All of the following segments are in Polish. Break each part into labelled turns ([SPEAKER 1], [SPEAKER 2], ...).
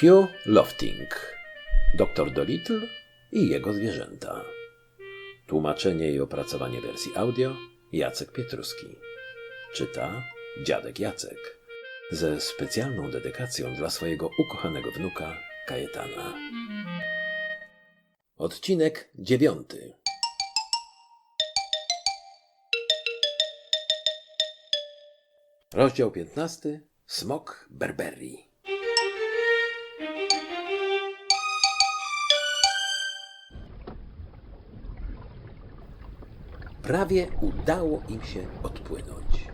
[SPEAKER 1] Hugh Lofting, Dr. Dolittle i jego zwierzęta. Tłumaczenie i opracowanie wersji audio Jacek Pietruski. Czyta dziadek Jacek ze specjalną dedykacją dla swojego ukochanego wnuka Kajetana. Odcinek dziewiąty. Rozdział piętnasty. Smok Berberii. Prawie udało im się odpłynąć.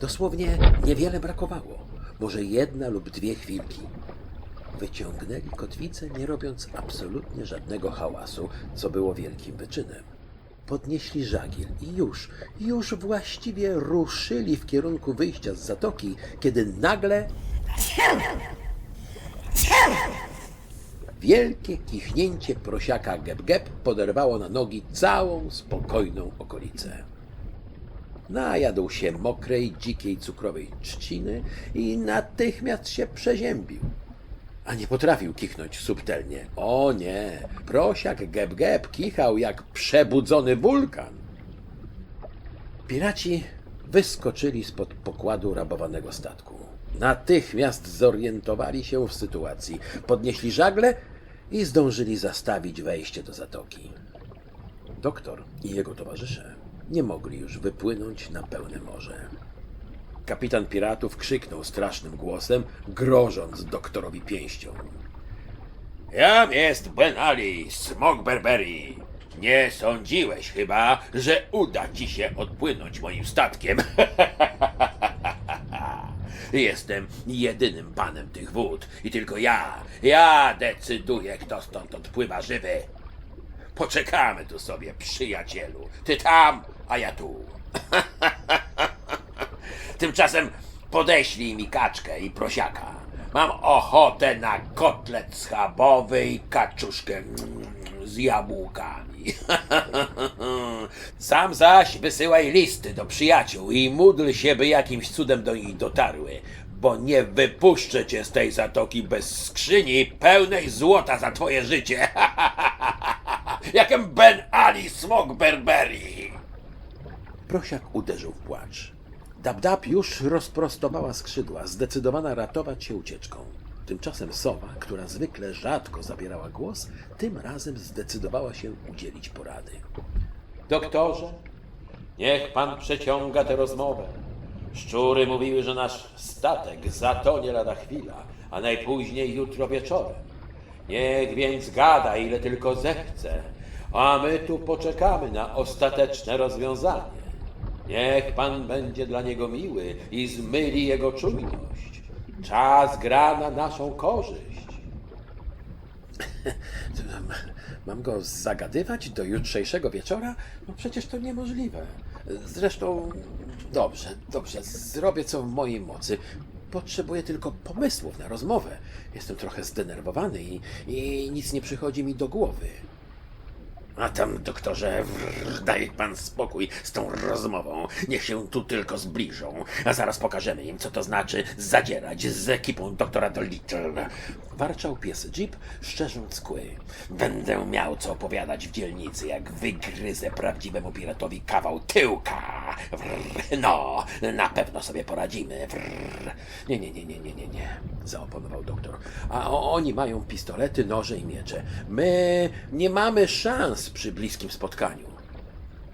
[SPEAKER 1] Dosłownie niewiele brakowało, może jedna lub dwie chwilki. Wyciągnęli kotwicę, nie robiąc absolutnie żadnego hałasu, co było wielkim wyczynem. Podnieśli żagiel i już, już właściwie ruszyli w kierunku wyjścia z zatoki, kiedy nagle Wielkie kichnięcie prosiaka Geb-Geb poderwało na nogi całą spokojną okolicę. Najadł się mokrej, dzikiej, cukrowej trzciny i natychmiast się przeziębił. A nie potrafił kichnąć subtelnie. O nie, prosiak Geb-Geb kichał jak przebudzony wulkan. Piraci wyskoczyli spod pokładu rabowanego statku. Natychmiast zorientowali się w sytuacji, podnieśli żagle i zdążyli zastawić wejście do zatoki. Doktor i jego towarzysze nie mogli już wypłynąć na pełne morze. Kapitan piratów krzyknął strasznym głosem, grożąc doktorowi pięścią.
[SPEAKER 2] Jam jest Ben Ali, smok Berberii. Nie sądziłeś chyba, że uda ci się odpłynąć moim statkiem. Jestem jedynym panem tych wód i tylko ja, ja decyduję, kto stąd odpływa żywy. Poczekamy tu sobie, przyjacielu. Ty tam, a ja tu. Tymczasem podeślij mi kaczkę i prosiaka. Mam ochotę na kotlet schabowy i kaczuszkę z jabłkami. Sam zaś wysyłaj listy do przyjaciół i módl się, by jakimś cudem do nich dotarły, bo nie wypuszczę cię z tej zatoki bez skrzyni pełnej złota za twoje życie. Jakem Ben Ali Smok Berberii.
[SPEAKER 1] Prosiak uderzył w płacz. Dab-Dab już rozprostowała skrzydła, zdecydowana ratować się ucieczką. Tymczasem sowa, która zwykle rzadko zabierała głos, tym razem zdecydowała się udzielić porady.
[SPEAKER 2] Doktorze, niech pan przeciąga tę rozmowę. Szczury mówiły, że nasz statek zatonie lada chwila, a najpóźniej jutro wieczorem. Niech więc gada, ile tylko zechce, a my tu poczekamy na ostateczne rozwiązanie. Niech pan będzie dla niego miły i zmyli jego czujność. Czas gra na naszą korzyść.
[SPEAKER 1] Mam go zagadywać do jutrzejszego wieczora? No przecież to niemożliwe. Zresztą, dobrze, dobrze, zrobię co w mojej mocy. Potrzebuję tylko pomysłów na rozmowę. Jestem trochę zdenerwowany i, i nic nie przychodzi mi do głowy.
[SPEAKER 2] A tam, doktorze, daj pan spokój z tą rozmową. Niech się tu tylko zbliżą, a zaraz pokażemy im, co to znaczy zadzierać z ekipą doktora Dolittle.
[SPEAKER 1] Warczał pies Jeep, szczerząc kły.
[SPEAKER 2] Będę miał co opowiadać w dzielnicy, jak wygryzę prawdziwemu piratowi kawał tyłka. No, na pewno sobie poradzimy.
[SPEAKER 1] Nie, nie, nie, nie, nie, nie, nie, zaoponował doktor. A oni mają pistolety, noże i miecze. My nie mamy szans przy bliskim spotkaniu.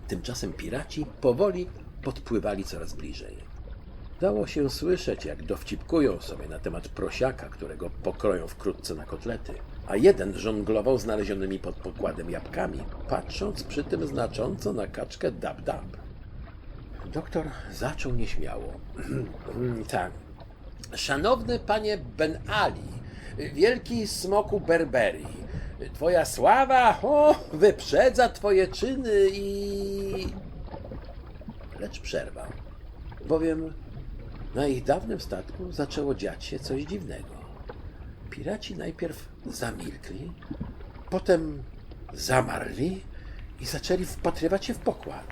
[SPEAKER 1] Tymczasem piraci powoli podpływali coraz bliżej. Dało się słyszeć, jak dowcipkują sobie na temat prosiaka, którego pokroją wkrótce na kotlety. A jeden żonglował znalezionymi pod pokładem jabłkami, patrząc przy tym znacząco na kaczkę dab-dab. Doktor zaczął nieśmiało. tak. Szanowny panie Ben Ali, wielki smoku Berberii, twoja sława o, wyprzedza twoje czyny i... Lecz przerwał, bowiem na ich dawnym statku zaczęło dziać się coś dziwnego. Piraci najpierw zamilkli, potem zamarli i zaczęli wpatrywać się w pokład.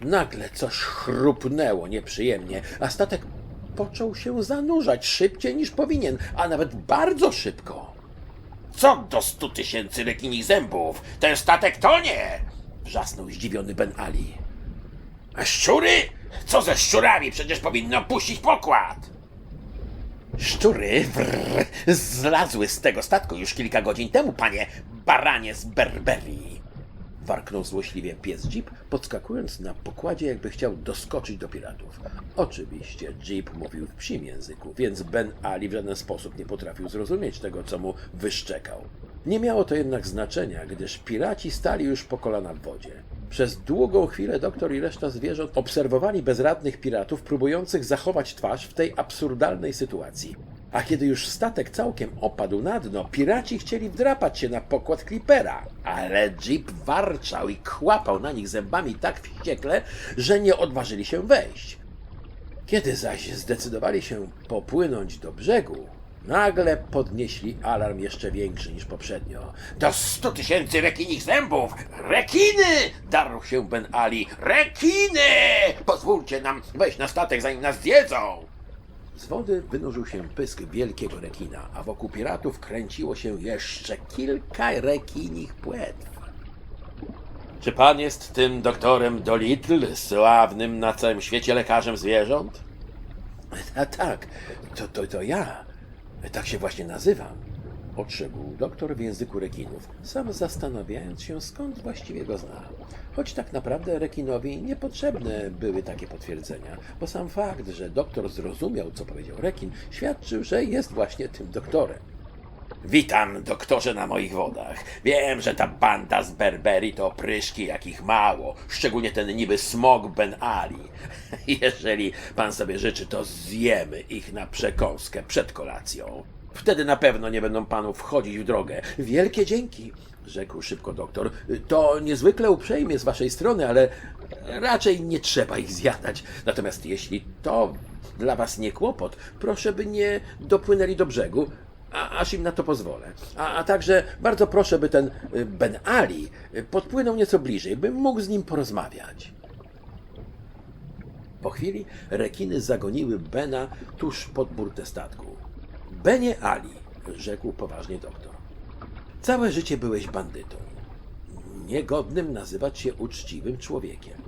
[SPEAKER 1] Nagle coś chrupnęło nieprzyjemnie, a statek począł się zanurzać szybciej niż powinien, a nawet bardzo szybko.
[SPEAKER 2] Co do stu tysięcy rekinich zębów? Ten statek tonie!
[SPEAKER 1] Wrzasnął zdziwiony Ben Ali.
[SPEAKER 2] A szczury? Co ze szczurami? Przecież powinno puścić pokład!
[SPEAKER 1] Szczury brrr, zlazły z tego statku już kilka godzin temu, panie baranie z Berberii. Warknął złośliwie pies Jeep, podskakując na pokładzie, jakby chciał doskoczyć do piratów. Oczywiście Jeep mówił w psim języku, więc Ben Ali w żaden sposób nie potrafił zrozumieć tego, co mu wyszczekał. Nie miało to jednak znaczenia, gdyż piraci stali już po kolana w wodzie. Przez długą chwilę doktor i reszta zwierząt obserwowali bezradnych piratów, próbujących zachować twarz w tej absurdalnej sytuacji. A kiedy już statek całkiem opadł na dno, piraci chcieli wdrapać się na pokład klipera, ale Jeep warczał i kłapał na nich zębami tak wściekle, że nie odważyli się wejść. Kiedy zaś zdecydowali się popłynąć do brzegu, nagle podnieśli alarm jeszcze większy niż poprzednio.
[SPEAKER 2] Do stu tysięcy rekinich zębów! Rekiny! Darł się Ben Ali. Rekiny! Pozwólcie nam wejść na statek, zanim nas zjedzą!
[SPEAKER 1] Z wody wynurzył się pysk wielkiego rekina, a wokół piratów kręciło się jeszcze kilka rekinich płetw.
[SPEAKER 2] Czy pan jest tym doktorem Dolittle, sławnym na całym świecie lekarzem zwierząt?
[SPEAKER 1] A tak, to, to, to ja. Tak się właśnie nazywam. Odszedł doktor w języku rekinów, sam zastanawiając się, skąd właściwie go zna. Choć tak naprawdę rekinowi niepotrzebne były takie potwierdzenia, bo sam fakt, że doktor zrozumiał, co powiedział rekin, świadczył, że jest właśnie tym doktorem.
[SPEAKER 2] Witam, doktorze, na moich wodach. Wiem, że ta banda z Berberii to pryszki jakich mało, szczególnie ten niby smog Ben Ali. Jeżeli pan sobie życzy, to zjemy ich na przekąskę przed kolacją. Wtedy na pewno nie będą panu wchodzić w drogę.
[SPEAKER 1] Wielkie dzięki, rzekł szybko doktor. To niezwykle uprzejmie z waszej strony, ale raczej nie trzeba ich zjadać. Natomiast jeśli to dla was nie kłopot, proszę by nie dopłynęli do brzegu, a, aż im na to pozwolę. A, a także bardzo proszę, by ten y, Ben Ali y, podpłynął nieco bliżej, bym mógł z nim porozmawiać. Po chwili rekiny zagoniły Bena tuż pod burtę statku. Benie Ali, rzekł poważnie doktor. Całe życie byłeś bandytą. Niegodnym nazywać się uczciwym człowiekiem.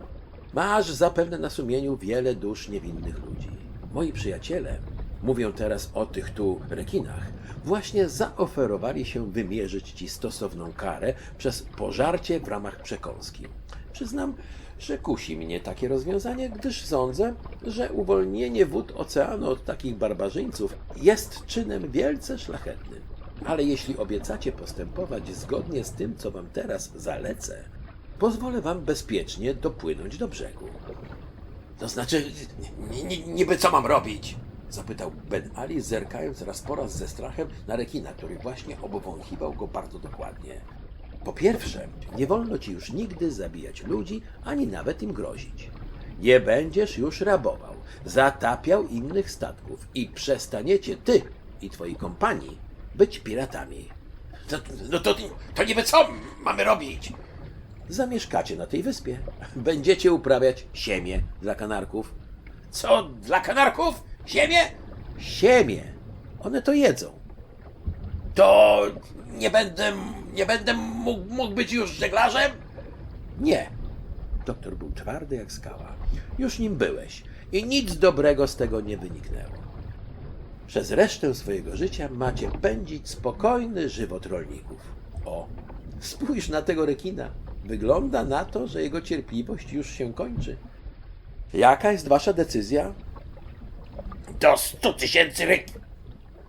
[SPEAKER 1] Masz zapewne na sumieniu wiele dusz niewinnych ludzi. Moi przyjaciele, mówią teraz o tych tu rekinach, właśnie zaoferowali się wymierzyć ci stosowną karę przez pożarcie w ramach przekąski. Przyznam, że kusi mnie takie rozwiązanie, gdyż sądzę, że uwolnienie wód oceanu od takich barbarzyńców jest czynem wielce szlachetnym. Ale jeśli obiecacie postępować zgodnie z tym, co wam teraz zalecę, pozwolę wam bezpiecznie dopłynąć do brzegu.
[SPEAKER 2] To znaczy, niby co mam robić?
[SPEAKER 1] Zapytał Ben Ali, zerkając raz po raz ze strachem na rekina, który właśnie obwąchiwał go bardzo dokładnie. Po pierwsze, nie wolno ci już nigdy zabijać ludzi, ani nawet im grozić. Nie będziesz już rabował, zatapiał innych statków i przestaniecie ty i twoi kompanii być piratami.
[SPEAKER 2] No, no to, to niby co mamy robić?
[SPEAKER 1] Zamieszkacie na tej wyspie. Będziecie uprawiać siemię dla kanarków.
[SPEAKER 2] Co, dla kanarków? Ziemię?
[SPEAKER 1] Siemię! One to jedzą.
[SPEAKER 2] To nie będę, nie będę mógł, mógł być już żeglarzem?
[SPEAKER 1] Nie. Doktor był twardy jak skała. Już nim byłeś i nic dobrego z tego nie wyniknęło. Przez resztę swojego życia macie pędzić spokojny żywot rolników. O, spójrz na tego rekina. Wygląda na to, że jego cierpliwość już się kończy. Jaka jest wasza decyzja?
[SPEAKER 2] Do stu tysięcy ryk...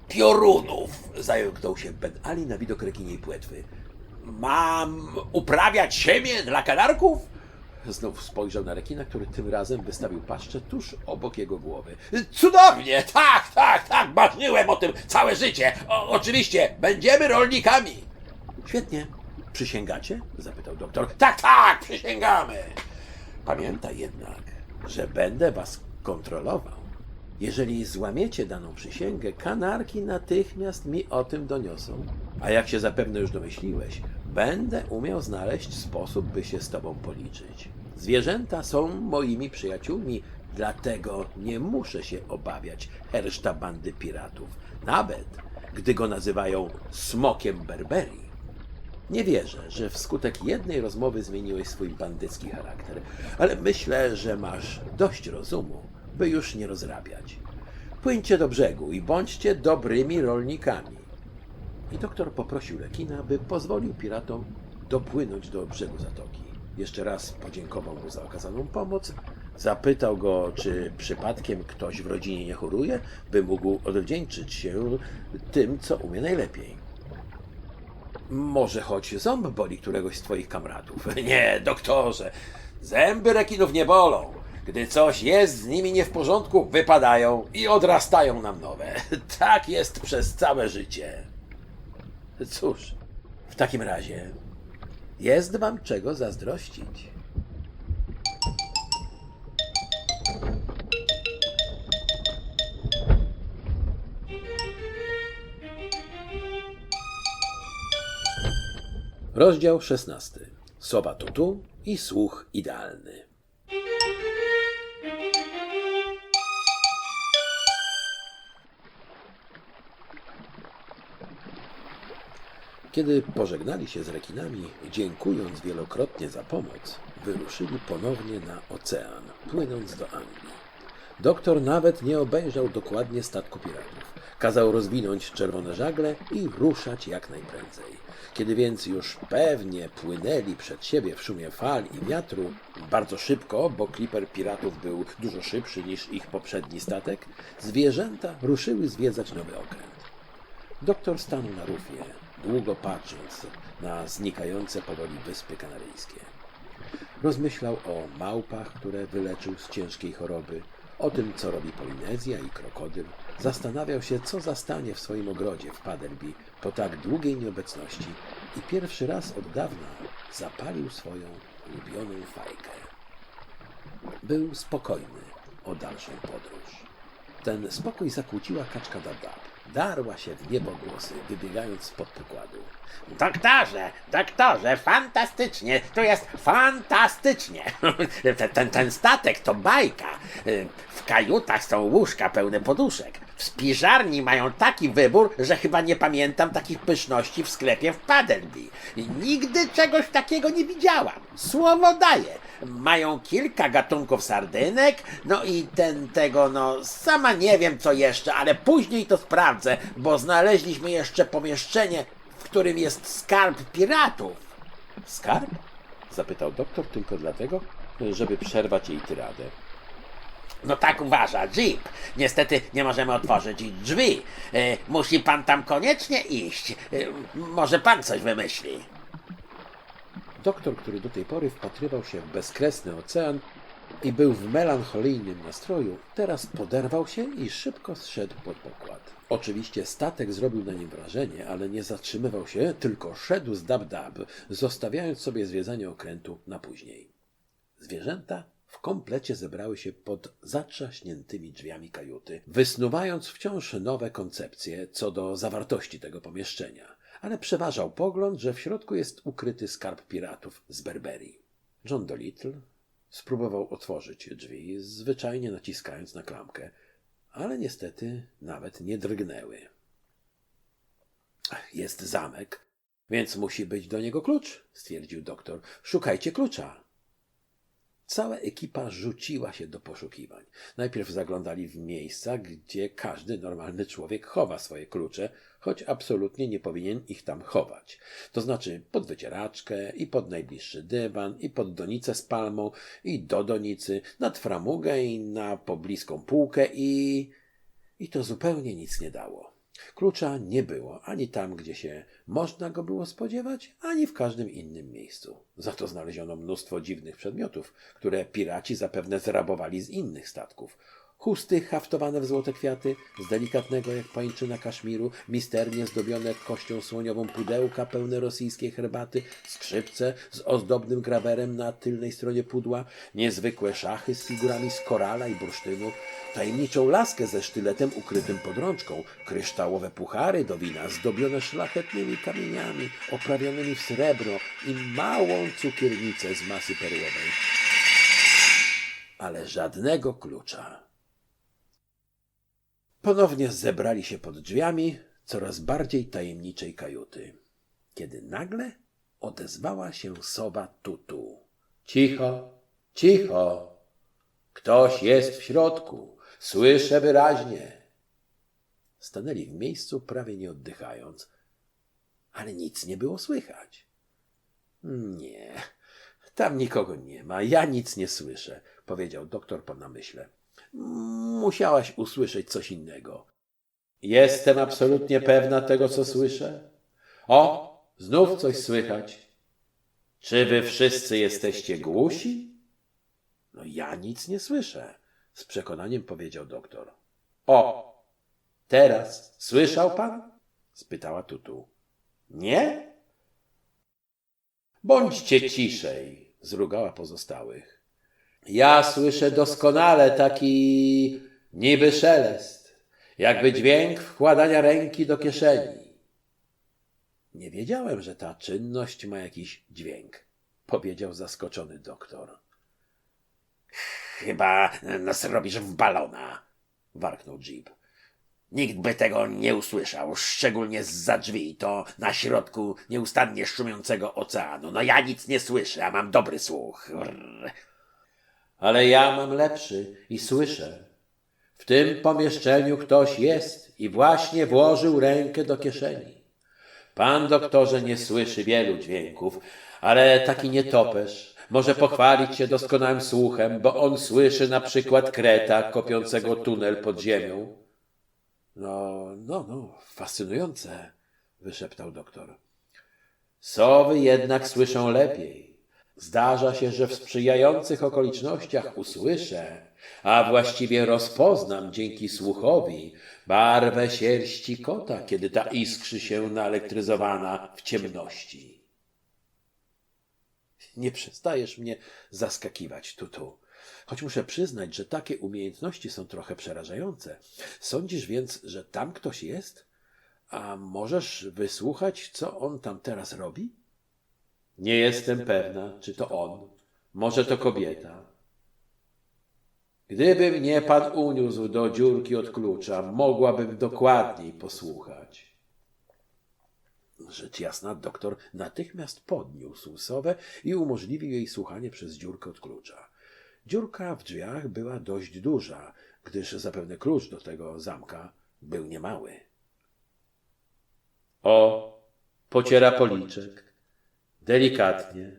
[SPEAKER 2] piorunów.
[SPEAKER 1] Zająknął się Ben Ali na widok rekiniej płetwy.
[SPEAKER 2] Mam uprawiać ziemię dla kanarków?
[SPEAKER 1] Znów spojrzał na rekina, który tym razem wystawił paszczę tuż obok jego głowy.
[SPEAKER 2] Cudownie, tak, tak, tak, marzyłem o tym całe życie. O, oczywiście, będziemy rolnikami.
[SPEAKER 1] Świetnie. Przysięgacie? zapytał doktor.
[SPEAKER 2] Tak, tak, przysięgamy.
[SPEAKER 1] Pamiętaj jednak, że będę was kontrolował. Jeżeli złamiecie daną przysięgę, kanarki natychmiast mi o tym doniosą. A jak się zapewne już domyśliłeś, będę umiał znaleźć sposób, by się z tobą policzyć. Zwierzęta są moimi przyjaciółmi, Dlatego nie muszę się obawiać herszta bandy piratów, nawet gdy go nazywają smokiem Berberii. Nie wierzę, że wskutek jednej rozmowy zmieniłeś swój bandycki charakter, ale myślę, że masz dość rozumu, by już nie rozrabiać. Płyńcie do brzegu i bądźcie dobrymi rolnikami. I doktor poprosił rekina, by pozwolił piratom dopłynąć do brzegu zatoki. Jeszcze raz podziękował mu za okazaną pomoc, zapytał go, czy przypadkiem ktoś w rodzinie nie choruje, by mógł odwdzięczyć się tym, co umie najlepiej. Może choć ząb boli któregoś z twoich kamratów. Nie, doktorze, zęby rekinów nie bolą. Gdy coś jest z nimi nie w porządku, wypadają i odrastają nam nowe. Tak jest przez całe życie. Cóż, w takim razie jest wam czego zazdrościć. Rozdział 16. Sowa tutu i słuch idealny. Kiedy pożegnali się z rekinami, dziękując wielokrotnie za pomoc, wyruszyli ponownie na ocean, płynąc do Anglii. Doktor nawet nie obejrzał dokładnie statku piratów. Kazał rozwinąć czerwone żagle i ruszać jak najprędzej. Kiedy więc już pewnie płynęli przed siebie w szumie fal i wiatru, bardzo szybko, bo kliper piratów był dużo szybszy niż ich poprzedni statek, zwierzęta ruszyły zwiedzać nowy okręt. Doktor stanął na rufie, długo patrząc na znikające powoli wyspy kanaryjskie. Rozmyślał o małpach, które wyleczył z ciężkiej choroby, o tym, co robi Polinezja i krokodyl. Zastanawiał się, co zastanie w swoim ogrodzie w Paderby po tak długiej nieobecności i pierwszy raz od dawna zapalił swoją ulubioną fajkę. Był spokojny o dalszą podróż. Ten spokój zakłóciła kaczka Dada. Darła się w niebo głosy, wybiegając spod pokładu.
[SPEAKER 2] Doktorze, doktorze, fantastycznie, to jest fantastycznie. Ten, ten, ten statek to bajka. W kajutach są łóżka pełne poduszek. W spiżarni mają taki wybór, że chyba nie pamiętam takich pyszności w sklepie w Paderby. Nigdy czegoś takiego nie widziałam. Słowo daję. Mają kilka gatunków sardynek, no i ten tego, no sama nie wiem co jeszcze, ale później to sprawdzę, bo znaleźliśmy jeszcze pomieszczenie, w którym jest skarb piratów.
[SPEAKER 1] Skarb? zapytał doktor tylko dlatego, żeby przerwać jej tyradę.
[SPEAKER 2] No tak uważa, Jeep. Niestety nie możemy otworzyć drzwi. E, musi pan tam koniecznie iść. E, może pan coś wymyśli.
[SPEAKER 1] Doktor, który do tej pory wpatrywał się w bezkresny ocean i był w melancholijnym nastroju, teraz poderwał się i szybko zszedł pod pokład. Oczywiście statek zrobił na nim wrażenie, ale nie zatrzymywał się, tylko szedł z dab-dab, zostawiając sobie zwiedzanie okrętu na później. Zwierzęta w komplecie zebrały się pod zatrzaśniętymi drzwiami kajuty, wysnuwając wciąż nowe koncepcje co do zawartości tego pomieszczenia, ale przeważał pogląd, że w środku jest ukryty skarb piratów z Berberii. John Dolittle spróbował otworzyć drzwi, zwyczajnie naciskając na klamkę, ale niestety nawet nie drgnęły. Jest zamek, więc musi być do niego klucz, stwierdził doktor. Szukajcie klucza. Cała ekipa rzuciła się do poszukiwań. Najpierw zaglądali w miejsca, gdzie każdy normalny człowiek chowa swoje klucze, choć absolutnie nie powinien ich tam chować. To znaczy pod wycieraczkę, i pod najbliższy dywan, i pod donicę z palmą, i do donicy, nad framugę, i na pobliską półkę, i... I to zupełnie nic nie dało. Klucza nie było ani tam, gdzie się można go było spodziewać, ani w każdym innym miejscu. Za to znaleziono mnóstwo dziwnych przedmiotów, które piraci zapewne zrabowali z innych statków. Chusty haftowane w złote kwiaty, z delikatnego jak pańczyna kaszmiru, misternie zdobione kością słoniową pudełka pełne rosyjskiej herbaty, skrzypce z ozdobnym grawerem na tylnej stronie pudła, niezwykłe szachy z figurami z korala i bursztynu, tajemniczą laskę ze sztyletem ukrytym pod rączką, kryształowe puchary do wina zdobione szlachetnymi kamieniami oprawionymi w srebro i małą cukiernicę z masy perłowej. ale żadnego klucza. Ponownie zebrali się pod drzwiami coraz bardziej tajemniczej kajuty, kiedy nagle odezwała się sowa Tutu. Cicho, cicho, ktoś jest w środku, słyszę wyraźnie. Stanęli w miejscu, prawie nie oddychając, ale nic nie było słychać. Nie, tam nikogo nie ma, ja nic nie słyszę, powiedział doktor po namyśle. Musiałaś usłyszeć coś innego. Jestem absolutnie pewna tego, co słyszę. O, znów coś słychać. Czy wy wszyscy jesteście głusi? No ja nic nie słyszę, z przekonaniem powiedział doktor. O, teraz słyszał pan? spytała Tutu. Nie? Bądźcie ciszej, zrugała pozostałych. Ja słyszę doskonale taki niby szelest, jakby dźwięk wkładania ręki do kieszeni. Nie wiedziałem, że ta czynność ma jakiś dźwięk, powiedział zaskoczony doktor. Chyba nas robisz w balona, warknął Jeep. Nikt by tego nie usłyszał, szczególnie z drzwi, to na środku nieustannie szumiącego oceanu. No ja nic nie słyszę, a mam dobry słuch. Brrr. Ale ja mam lepszy i słyszę. W tym pomieszczeniu ktoś jest i właśnie włożył rękę do kieszeni. Pan doktorze nie słyszy wielu dźwięków, ale taki nietoperz może pochwalić się doskonałym słuchem, bo on słyszy na przykład kreta kopiącego tunel pod ziemią. No, no, no, fascynujące, wyszeptał doktor. Sowy jednak słyszą lepiej. Zdarza się, że w sprzyjających okolicznościach usłyszę, a właściwie rozpoznam dzięki słuchowi barwę sierści kota, kiedy ta iskrzy się naelektryzowana w ciemności. Nie przestajesz mnie zaskakiwać, Tutu. Choć muszę przyznać, że takie umiejętności są trochę przerażające. Sądzisz więc, że tam ktoś jest? A możesz wysłuchać, co on tam teraz robi? Nie jestem pewna, czy to on. Może to kobieta. Gdyby mnie pan uniósł do dziurki od klucza, mogłabym dokładniej posłuchać. Rzecz jasna, doktor natychmiast podniósł sowę i umożliwił jej słuchanie przez dziurkę od klucza. Dziurka w drzwiach była dość duża, gdyż zapewne klucz do tego zamka był niemały. O, pociera policzek. Delikatnie.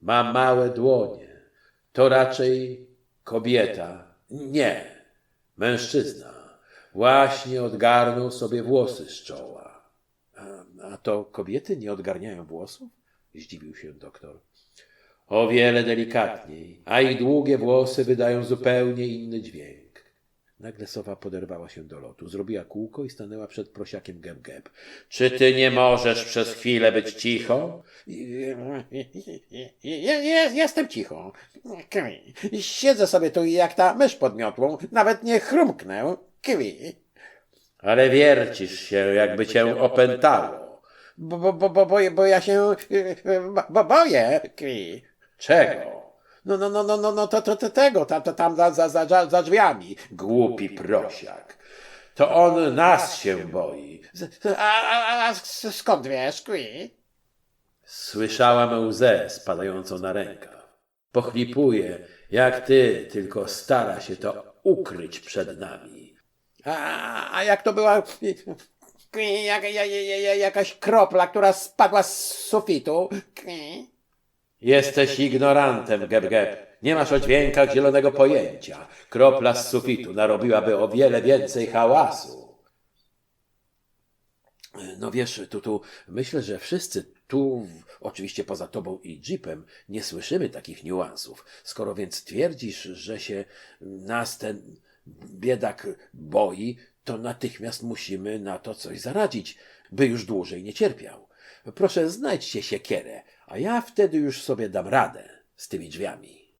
[SPEAKER 1] Ma małe dłonie. To raczej kobieta. Nie, mężczyzna. Właśnie odgarnął sobie włosy z czoła. A, to kobiety nie odgarniają włosów? Zdziwił się doktor. O wiele delikatniej, a ich długie włosy wydają zupełnie inny dźwięk. Nagle sowa poderwała się do lotu, zrobiła kółko i stanęła przed prosiakiem Geb-Geb. Czy ty nie możesz przez chwilę być cicho? Jestem cicho. Siedzę sobie tu jak ta mysz pod miotłą, nawet nie chrumknę. Kwi. Ale wiercisz się, jakby cię opętało. Bo, bo, bo, bo, bo, ja się bo, boję. Kwi. Czego? No, no, no, no, no, no to, to, to tego, tam, to, tam za, za, za, za drzwiami. Głupi prosiak. To on nas się boi. A, a, a skąd wiesz, Kwi? Słyszałam łzę spadającą na rękaw. Pochlipuje, jak ty, tylko stara się to ukryć przed nami. A, a jak to była jak, jak, jak, jakaś kropla, która spadła z sufitu? Kwi? Jesteś ignorantem, Geb-Geb. Nie masz o dźwiękach zielonego pojęcia. Kropla z sufitu narobiłaby o wiele więcej hałasu. No wiesz, tu, tu, myślę, że wszyscy tu, oczywiście poza tobą i Jeepem, nie słyszymy takich niuansów. Skoro więc twierdzisz, że się nas ten biedak boi, to natychmiast musimy na to coś zaradzić, by już dłużej nie cierpiał. Proszę, znajdźcie siekierę, a ja wtedy już sobie dam radę z tymi drzwiami.